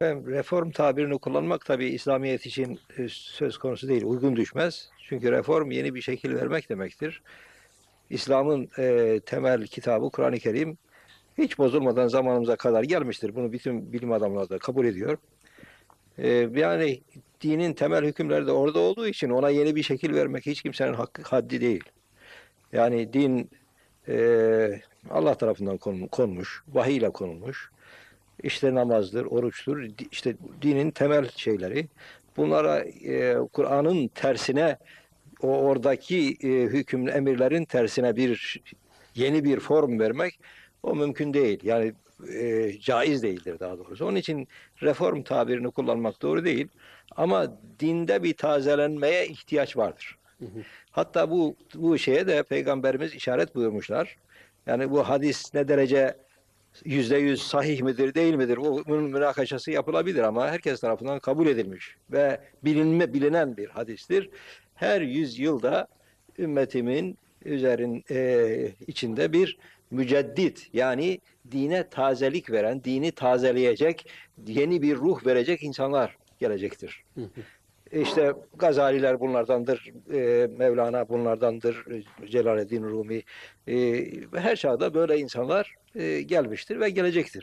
Efendim, reform tabirini kullanmak tabii İslamiyet için e, söz konusu değil, uygun düşmez. Çünkü reform yeni bir şekil vermek demektir. İslam'ın e, temel kitabı Kur'an-ı Kerim hiç bozulmadan zamanımıza kadar gelmiştir. Bunu bütün bilim adamları da kabul ediyor. E, yani dinin temel hükümleri de orada olduğu için ona yeni bir şekil vermek hiç kimsenin hakkı haddi değil. Yani din e, Allah tarafından konul- konmuş, vahiy ile konulmuş. İşte namazdır, oruçtur, işte dinin temel şeyleri. Bunlara e, Kur'an'ın tersine, o oradaki e, hüküm, emirlerin tersine bir yeni bir form vermek o mümkün değil. Yani e, caiz değildir daha doğrusu. Onun için reform tabirini kullanmak doğru değil. Ama dinde bir tazelenmeye ihtiyaç vardır. Hatta bu bu şeye de peygamberimiz işaret buyurmuşlar. Yani bu hadis ne derece yüzde yüz sahih midir değil midir? O- Bunun münakaşası yapılabilir ama herkes tarafından kabul edilmiş ve bilinme bilinen bir hadistir. Her yüzyılda ümmetimin üzerin e, içinde bir müceddit yani dine tazelik veren, dini tazeleyecek, yeni bir ruh verecek insanlar gelecektir. İşte Gazaliler bunlardandır, e, Mevlana bunlardandır, Celaleddin Rumi. E, her çağda böyle insanlar e, gelmiştir ve gelecektir.